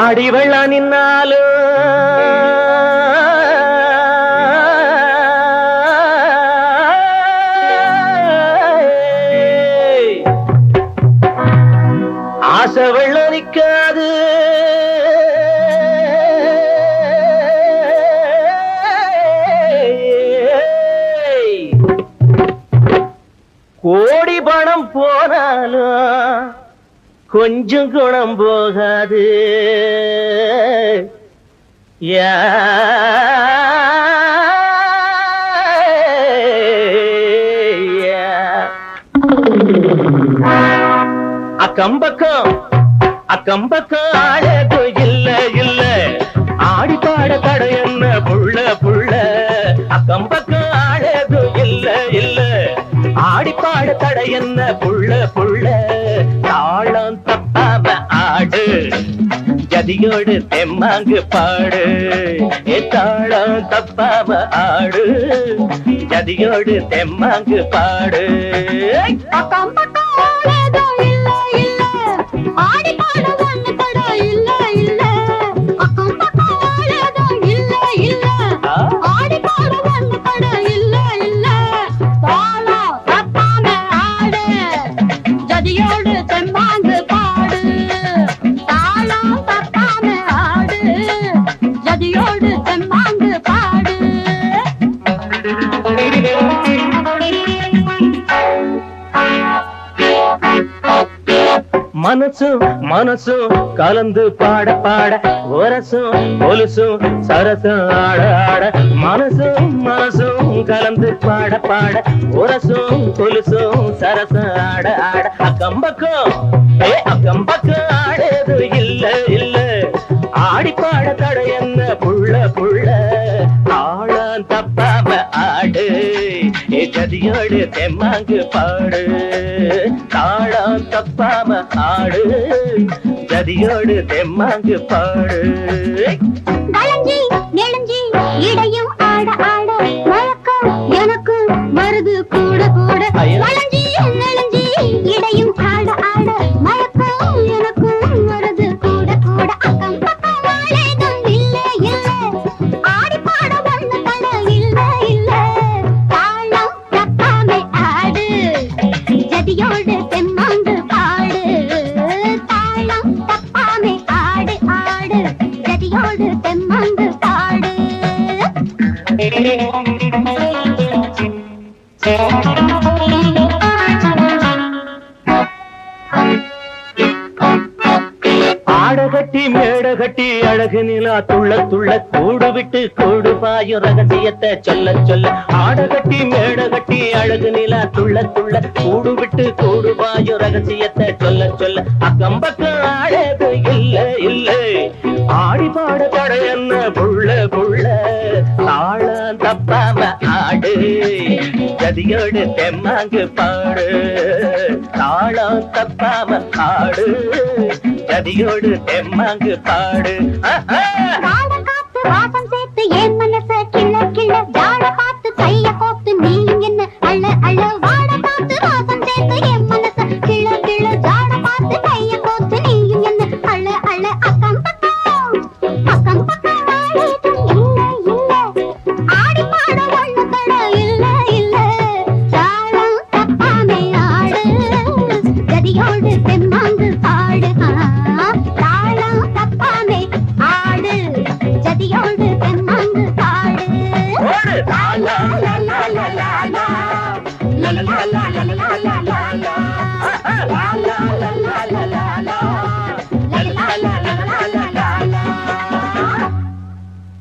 ஆடி வெள்ளம் நின்னாலும் ஆசை வெள்ளம் நிக்காது. கோடி பணம் போனாலும் கொஞ்சம் குணம் போகாது. யா. அக்கம்பக்கம் அக்கம்பக்கம் ஆழது இல்ல இல்ல. ஆடி பாட தடை என்ன புள்ள புள்ள. அக்கம்பக்கம் ஆழது இல்ல இல்ல. ஆடி பாட தடை என்ன புள்ள புள்ள. ஜதியோடு தெம்மாங்கு பாடு. ஏ தப்பாம ஆடு. ஜதியோடு தெம்மாங்கு பாடு. அக்கம் பக்கம். மனசும் மனசும் கலந்து பாட பாட ஒரசும் ஒலுசும் சரசும் ஆட ஆட. மனசும் மனசும் கலந்து பாட பாட ஒரசும் கொலுசும் சரசும் ஆட ஆட. அக்கம்பக்கம். ஏ தெம்மாங்கு பாடு. தாழம் தப்பாம ஆடு. ஜதியோடு தெம்மாங்கு பாடு. ஆடகட்டி மேடகட்டி அழகு நிலா துள்ள துள்ள கூடு விட்டு கூடு பாயும் ரகசியத்தை சொல்ல சொல்ல. ஆடகட்டி மேடகட்டி அழகு நிலா துள்ள துள்ள கூடு விட்டு கூடு பாயும் ரகசியத்தை சொல்ல சொல்ல. அக்கம் பக்கம் ஆடது இல்ல இல்ல. ஆடி பாட தடை என்ன புள்ள. தப்பாம ஆடு. ஜதியோடு தெம்மாங்கு பாடு. தாளம் தப்பாம ஆடு ஜதியோடு தெம்மாங்கு பாடு. ஆஹா! கதியோடு